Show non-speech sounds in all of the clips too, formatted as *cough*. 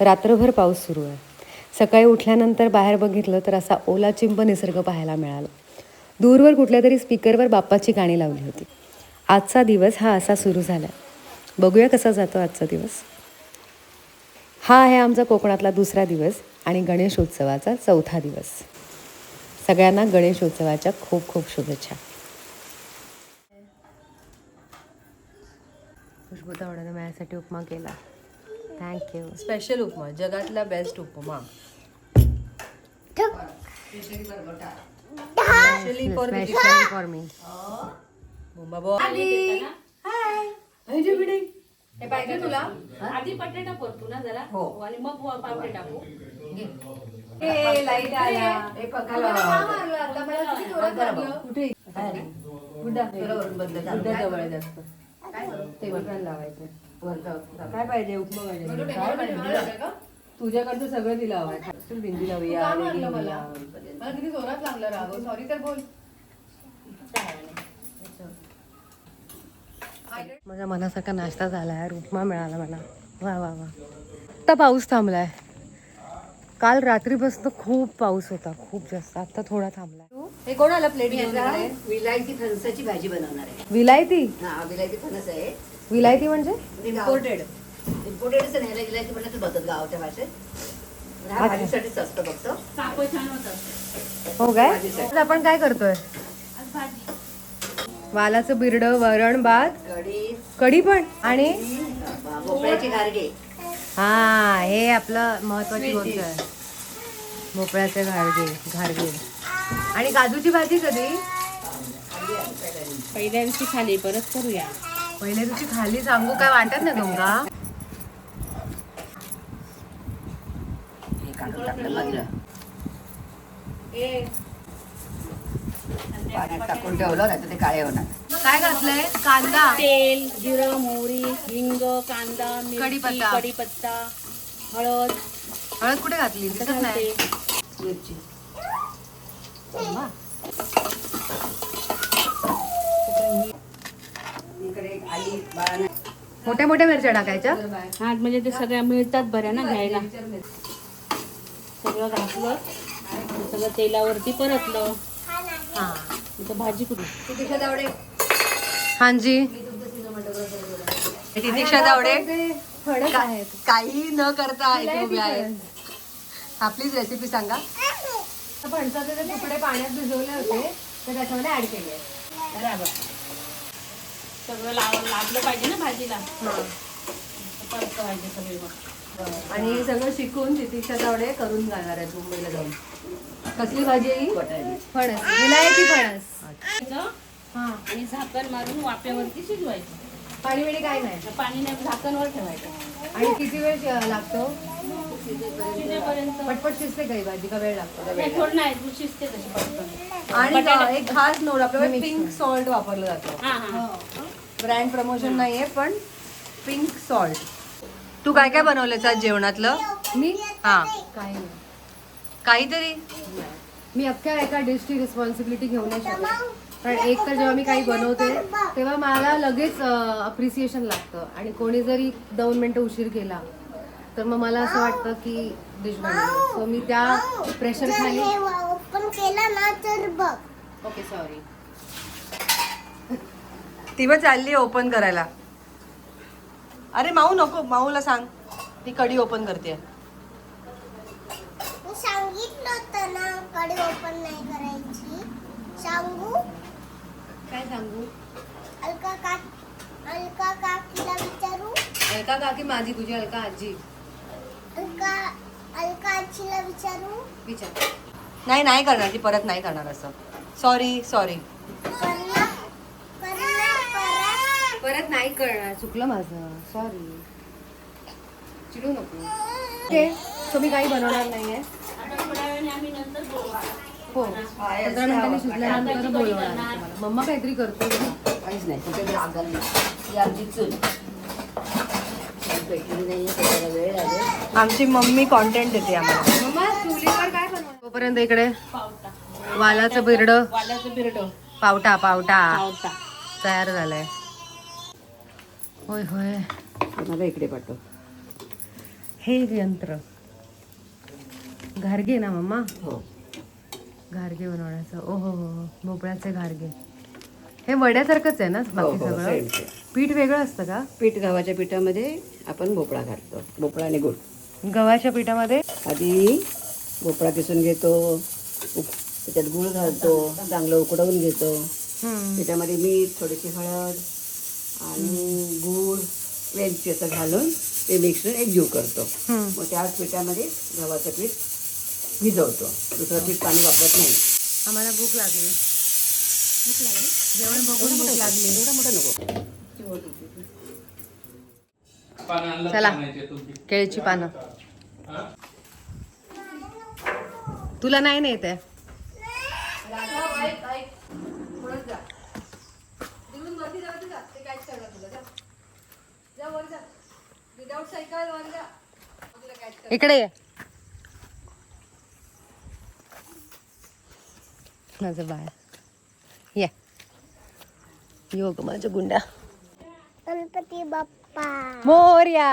रात्रभर पाऊस सुरू आहे. सकाळी उठल्यानंतर बाहेर बघितलं तर असा ओला चिंब निसर्ग पाहायला मिळाला. दूरवर कुठल्या तरी स्पीकरवर बाप्पाची गाणी लावली होती. आजचा दिवस हा असा सुरू झाला. बघूया कसा जातो आजचा दिवस. हा आहे आमचा कोकणातला दुसरा दिवस आणि गणेशोत्सवाचा चौथा दिवस. सगळ्यांना गणेशोत्सवाच्या खूप खूप शुभेच्छा. खुशबू तावड्यानं माझ्यासाठी उपमा केला. थँक्यू स्पेशल उपमा जगातला best upma specially for for मी हे पाहिजे तुला आधी बटाटा परतू ना जरा हो. आणि मग पावडे टाकू ए लाइट आला ए पकाला कुठे जवळ आहे जास्त ते बटन लावायचं वरचं. काय पाहिजे? उपमा पाहिजे. काय पाहिजे? तुझ्याकडचं सगळं तिला हवंय खासून भिंडी लावूया. मला? किती जोरात लागलं सॉरी तर बोल. माझ्या मनासारखा नाश्ता झाला आहे उपमा मिळाला मला. वा वा वा. आता पाऊस थांबलाय. काल रात्रीपासून खूप पाऊस होता. खूप जास्त. आता थोडा थांबलाय. हे कोण आलं प्लेट? विलायती फणसाची भाजी बनवणार आहे. विलायती? हा विलायती फणस आहे. विलायती म्हणजे? इम्पोर्टेड इम्पोर्टेडच नाही ह्याला विलायती गावाच्या भाषेत. भाजीसाठीच असतं फक्त कापं छान होतं. हो काय? आज आपण काय करतोय? आज भाजी. वालाचं बिरडं वरण भात? कढी. कढी पण. आणि? भोपळ्याची गारगे. हा हे आपलं महत्वाची गोष्ट आहे. भोपळ्याचे घारगे घारगे आणि काजूची भाजी कधी? पहिल्या दिवशी खाली परत करूया. पहिल्या दिवशी खाली सांगू काय वाटत नाही हे काढून टाकलं पाण्यात टाकून ठेवलं नाही तर ते काळे होणार. काय घातलंय? कांदा. तेल जिरं मोहरी हिंग कांदा मिरची कढीपत्ता. कढीपत्ता हळद. हळद कुठे घातली? दिसत नाही घालते. मिरची. मोठ्या मोठ्या मिरच्या टाकायच्या? हा म्हणजे ते सगळ्या मिळतात बऱ्या ना घ्यायला. सगळं घातलं. सगळं तेलावरती परतलं. हा. इथं भाजी कुठे जावडे हांजी का- आहेत. काही न करता इथे उभे आहेत. आपलीच रेसिपी सांगा. फणसाचे ते तुकडे पाण्यात भिजवले होते तर त्याच्यामध्ये ऍड केले. बरोबर. सगळं लाव लागलं पाहिजे ना भाजीला. परत पाहिजे सगळे मग. आणि हे सगळं शिकून तितिक्षा तावडे करून जाणार आहेत मुंबईला जाऊन. कसली भाजी आहे ही? फणस. विलायती फणस. आणि झाकण मारून वाफेवरती शिजवायचं. पाणी बिणी काय नाही. पाणी नाही झाकणवर ठेवायचं. आणि किती वेळ लागतो? शिजेपर्यंत. पटपट शिजते काही भाजी? का वेळ लागतो? नाही, थोडं नाही तू शिजते तशी आणि एक खास नोट आपल्याकडे पिंक सॉल्ट वापरलं जातं. हा. हा. ब्रँड प्रमोशन नाहीये पण पिंक सॉल्ट तू काय काय बनवलं आज जेवणातलं? मी? हा. काही नाही. काहीतरी? मी अख्ख्या एका डिशची रिस्पॉन्सिबिलिटी घेऊ नाही शकत. कारण एक तर जेव्हा मी काही बनवते तेव्हा मला लगेच अप्रिसिएशन लागतं. आणि कोणी जरी दोन मिनटं उशीर केला तर मग मला असं वाटतं की डिश बनवली. सो मी त्या प्रेशर खाली ओपन केला ना तर बघ. ओके सॉरी ती मग चालली ओपन करायला. अरे माऊ नको माऊला सांग. ती कडी ओपन करते. मी सांगितलं होतं ना कडी ओपन नाही करायची. सांगू? काय सांगू? अलका का अलका काकीला विचारू? अलका काकी माझी तुझी अलका आजी. अलका अलका आजीला विचारू? विचार. नाही नाही करणार ती परत नाही करणार असं. सॉरी सॉरी परत नाही करणार चुकलं माझं. सॉरी चिडू नको. ओके सो मी काही बनवणार आम्ही नंतर बोलू हो. पंधरा मिनिटांनी शिजल्यानंतर बोलवणार आहे तुम्हाला. मम्मा काहीतरी करतो काहीच नाही. कुठे लागल नाही. ही आमची चूल. पेटली नाहीये त्याला वेळ लागेल. आमची मम्मी कॉन्टेंट देते आम्हाला. मम्मा चुलीवर काय बनवणार? तोपर्यंत इकडे पावटा. वालाचं बिरडं. वाल्याचं बिरड. पावटा पावटा. पावटा. तयार झालंय. होय होय. मला इकडे पाठव. हे यंत्र. घारगे ना मम्मा हो. घारगे बनवण्याचं. ओ हो हो हो. भोपळ्याचे घारगे. हे वड्यासारखंच आहे ना बाकी हो, सगळं. पीठ वेगळं असतं का? पीठ गव्हाच्या पिठामध्ये आपण भोपळा घालतो. भोपळा आणि गुळ. गव्हाच्या पिठामध्ये? आधी भोपळा किसून घेतो. त्याच्यात गुळ घालतो. चांगलं उकडवून घेतो. त्याच्यामध्ये मीठ थोडीशी हळद आणि गूळ वेलची असं घालून ते मिक्सर एकजीव करतो. मग त्याच पिठामध्ये गव्हाचं पीठ भिजवतो. दुसरं पीठ पाणी वापरत नाही. आम्हाला भूक लागली. जेवण बघून भूक लागली. एवढं मोठं नको. चला. केळीची पानं. तुला नाही इकडे ये. माझं बाळ. ये. योग माझ्या गुंडा गणपती बाप्पा. मोर्या.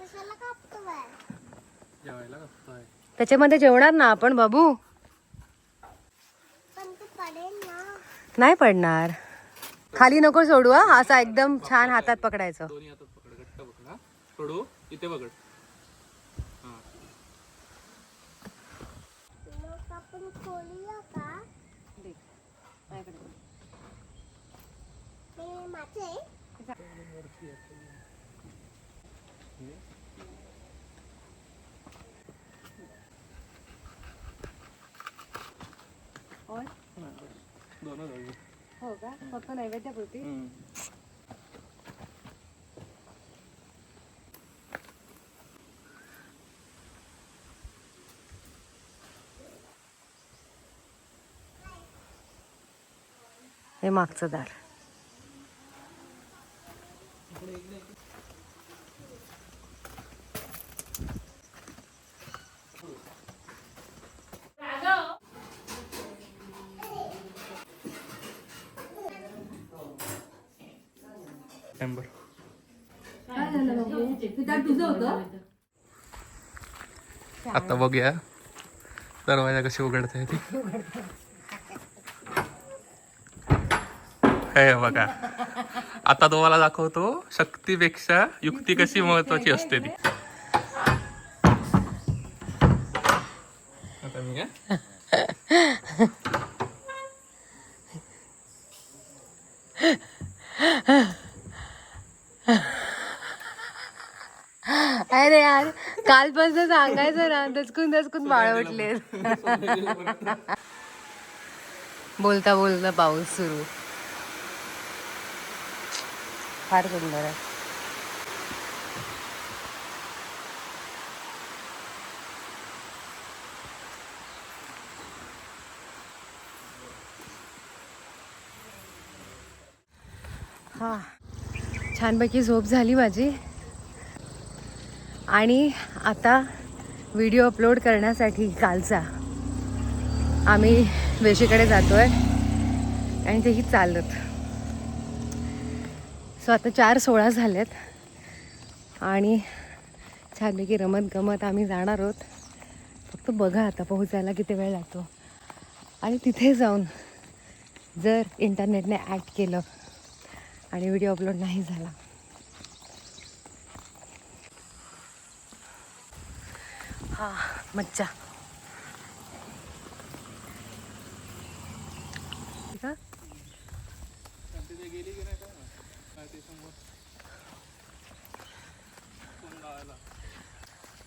कशाला कापतो बाय त्याच्यामध्ये जेवणार ना आपण बाबू? पण ते पडेल ना. नाही पडणार. खाली नको सोडू हा. असा एकदम छान हातात पकडायचं. दोन्ही हातात पकड घट्ट सोडू इथे पकड. आपण खोलूया का माझे हो का? फक्त नैवेद्यापुरती? हे मागचं दार. नंबर आता बघूया. दरवाजा कशी उघडते ती हे बघा. आता तुम्हाला दाखवतो शक्तीपेक्षा युक्ती कशी महत्वाची असते ती. आता मी काय अरे यार कालपासून सांगायचं ना दचकून दचकून बाळ उठले. बोलता बोलता पाऊस सुरू. फार सुंदर आहे. हा. छानपैकी झोप झाली माझी. आणि आता व्हिडिओ अपलोड करण्यासाठी कालचा. आम्ही वेशीकडे जातो आहे आणि तेही चालत. सो आता चार सोळा झालेत. आणि छानपैकी रमत गमत आम्ही जाणार आहोत. फक्त बघा आता पोहोचायला किती वेळ लागतो. आणि तिथे जाऊन जर इंटरनेटने ॲक्ट केलं आणि व्हिडिओ अपलोड नाही झाला हा मज्जा. ठीक आहे?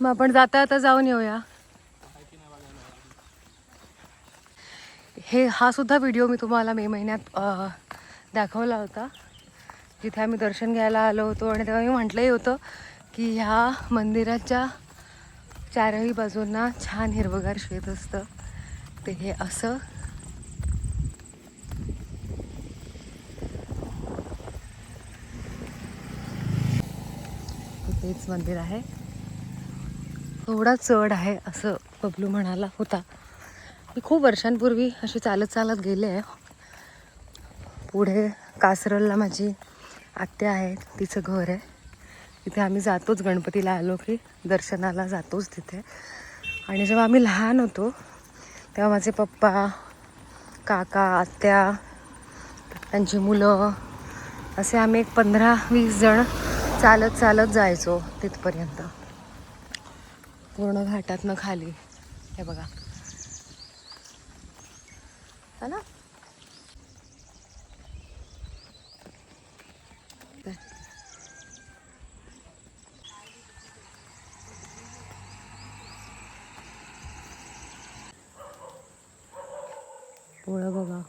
मग आपण जाता आता जाऊन येऊया. हे हा सुद्धा व्हिडिओ मी तुम्हाला मे महिन्यात दाखवला होता. जिथे आम्ही दर्शन घ्यायला आलो होतो आणि तेव्हा मी म्हटलंही होतं की ह्या मंदिराच्या चारही बाजूंना छान हिरवगार शेत असतं. ते हे असं. तेच मंदिर आहे. थोडा चढ आहे असं बबलू म्हणाला होता. मी खूप वर्षांपूर्वी अशी चालत चालत गेले आहे. पुढे कासरलला माझी आत्या आहे तिचं घर आहे. इथे आम्ही जातोच गणपतीला आलो की दर्शनाला जातोच तिथे. आणि जेव्हा आम्ही लहान होतो तेव्हा माझे पप्पा काका आत्या त्यांची मुलं असे आम्ही एक पंधरा वीस जण चालत चालत जायचो तिथपर्यंत. पूर्ण घाटातनं खाली. हे बघा. ना? पोळं बघा.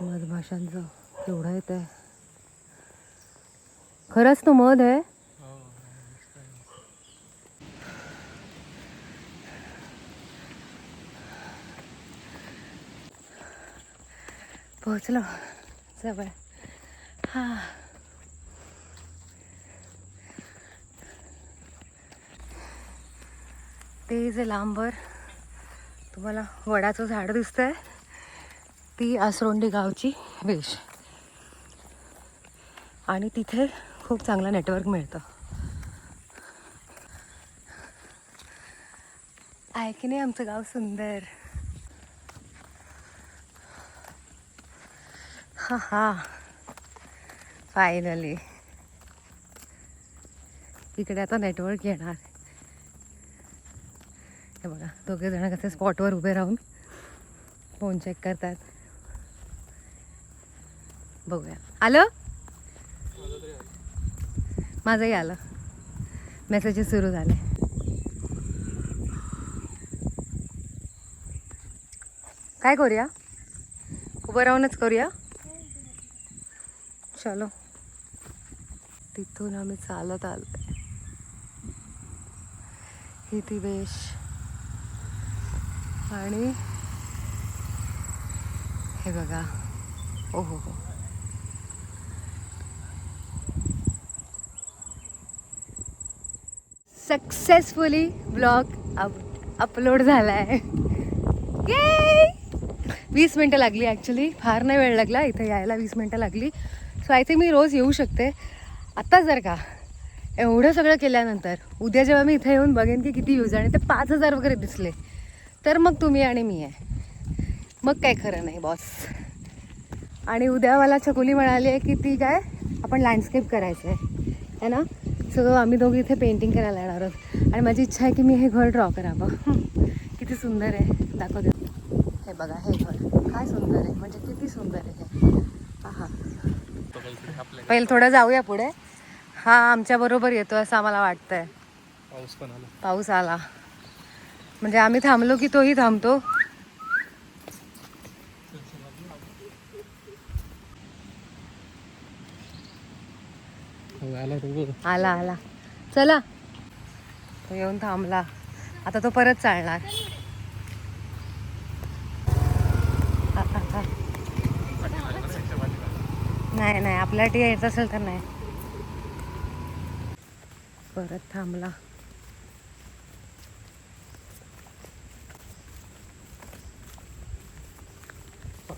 मधमाशांचं केवढं येत आहे खरंच तो मध आहे? पोहोचलो. जवळ हा. ते जे लांबवर तुम्हाला वडाचं झाड दिसतंय. ती आसरोंडी गावची वेश. आणि तिथे खूप चांगलं नेटवर्क मिळतं. आहे की नाही आमचं गाव सुंदर? हा हा. फायनली इकडे आता नेटवर्क येणार. हे बघा दोघे जण कसे स्पॉटवर उभे राहून फोन चेक करतात. बघूया. आलं? माझंही आलं. मेसेजेस सुरू झाले. काय करूया? उभं राहूनच करूया? चलो. तिथून आम्ही चालत आलो ही ती वेश. आणि हे बघा. ओ हो हो. सक्सेसफुली ब्लॉग अप अपलोड झाला आहे वीस मिनटं लागली ॲक्च्युली फार नाही वेळ लागला इथे यायला वीस मिनटं लागली. सो आय थिंक मी रोज येऊ शकते. आत्ता जर का एवढं सगळं केल्यानंतर उद्या जेव्हा मी इथे येऊन बघेन की किती व्ह्यूज आणि ते पाच हजार वगैरे दिसले. तर मग तुम्ही आणि मी आहे. मग काय खरं नाही बॉस आणि उद्या मला छकुली म्हणाली आहे की ती काय आपण लँडस्केप करायचं आहे. है ना? सो आम्ही दोघी इथे पेंटिंग करायला येणार आहोत. आणि माझी इच्छा आहे की मी हे घर ड्रॉ करावं. *laughs* किती सुंदर आहे. दाखवते हे बघा हे घर. काय सुंदर आहे. म्हणजे किती सुंदर आहे हे. हा पहिले थोडं जाऊया पुढे. हा आमच्या बरोबर येतो असं आम्हाला वाटतंय. पाऊस पण आला. पाऊस आला. म्हणजे आम्ही थांबलो की तोही थांबतो. आला आला चला. तो येऊन थांबला. आता तो परत चालणार. नाही नाही. आपल्या टी यायचं असेल तर नाही. परत थांबला.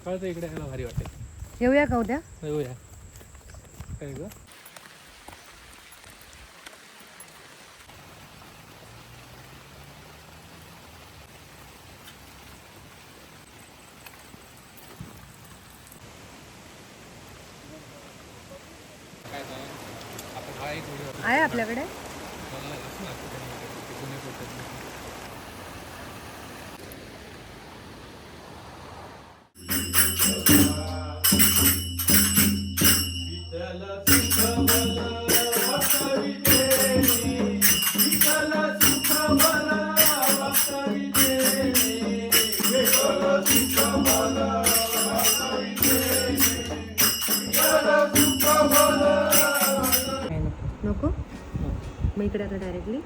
सकाळचं इकडे यायला भारी वाटेल. येऊया का उद्या? येऊया. काय ग? आहे आपल्याकडे? मग इकडे आता डायरेक्टली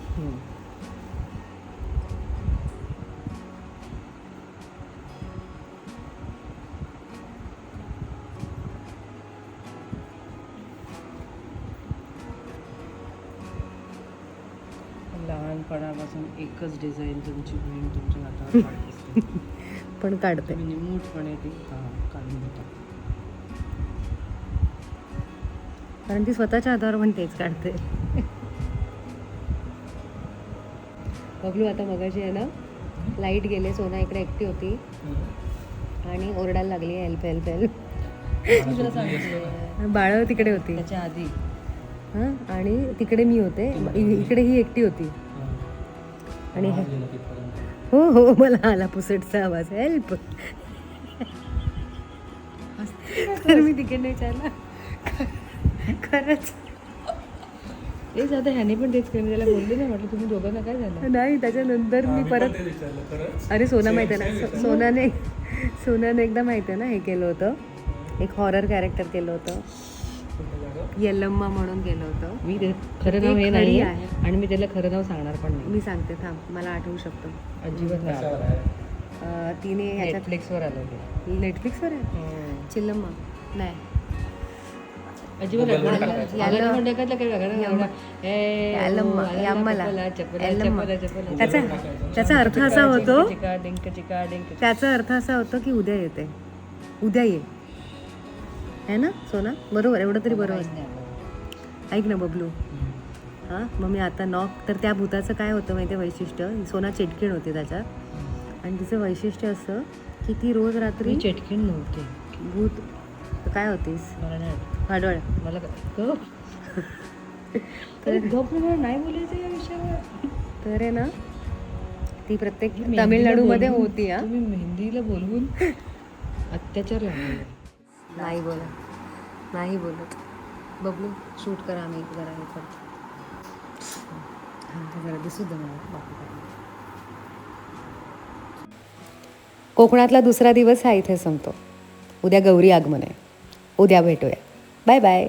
लहानपणापासून एकच डिझाईन तुमची बहीण तुमच्या हातावर *laughs* काढत. पण काढते. तुम्ही निमूटपणे ती हा, काढून घेता. कारण ती स्वतःच्या हातावर पण तेच काढते. बबलू आता मगाशी आहे ना लाइट गेले सोना इकडे एकटी होती. आणि ओरडायला लागली हेल्प हेल्प हेल्प. बाळ तिकडे होती. त्याच्या आधी. हां आणि तिकडे मी होते. इकडे ही एकटी होती. आणि हो हो मला आला पुसटचा आवाज. हेल्प. तर मी तिकडे विचारला खरंच तेच आता ह्याने पण तेच केलं त्याला बोलले ना म्हटलं तुम्ही दोघांना काय झालं? नाही त्याच्यानंतर मी परत अरे सोना माहिती आहे ना सोनाने सोनाने एकदा माहिती आहे ना हे केलं होतं. एक हॉरर कॅरेक्टर केलं होतं. यल्लम्मा म्हणून केलं होतं. मी ते खरं नाव हे नाही आहे. आणि मी त्याला खरं नाव सांगणार पण नाही. मी सांगते थांब मला आठवू शकतो. अजिबात नाही तिने नेटफ्लिक्सवर आलं नेटफ्लिक्सवर आहे? चिल्लम्मा? नाही. त्याचा त्याचा अर्थ असा होतो त्याचा अर्थ असा होतो की उद्या येते. उद्या ये. है ना सोना? बरोबर एवढं तरी बरोबर. ऐक ना बबलू. हां मग मी आता नॉक तर त्या भूताचं काय होतं माहिती आहे वैशिष्ट्य? सोना चिटकीण होती त्याच्यात. आणि तिचं वैशिष्ट्य असं की ती रोज रात्री चटकीण नव्हते. भूत काय होतीस? भाडवळ मला नाही बोलायचं या विषयावर. तर आहे ना ती प्रत्येक तामिळनाडूमध्ये होती हा. तुम्ही मेहंदीला बोलवून अत्याचार नाही बोला नाही बोलत. बबलू शूट करा आम्ही जरा हे करतो. हां जरा दिसू दे मला. कोकणातला दुसरा दिवस हा इथे संपतो. उद्या गौरी आगमन आहे. उद्या भेटूया. Bye bye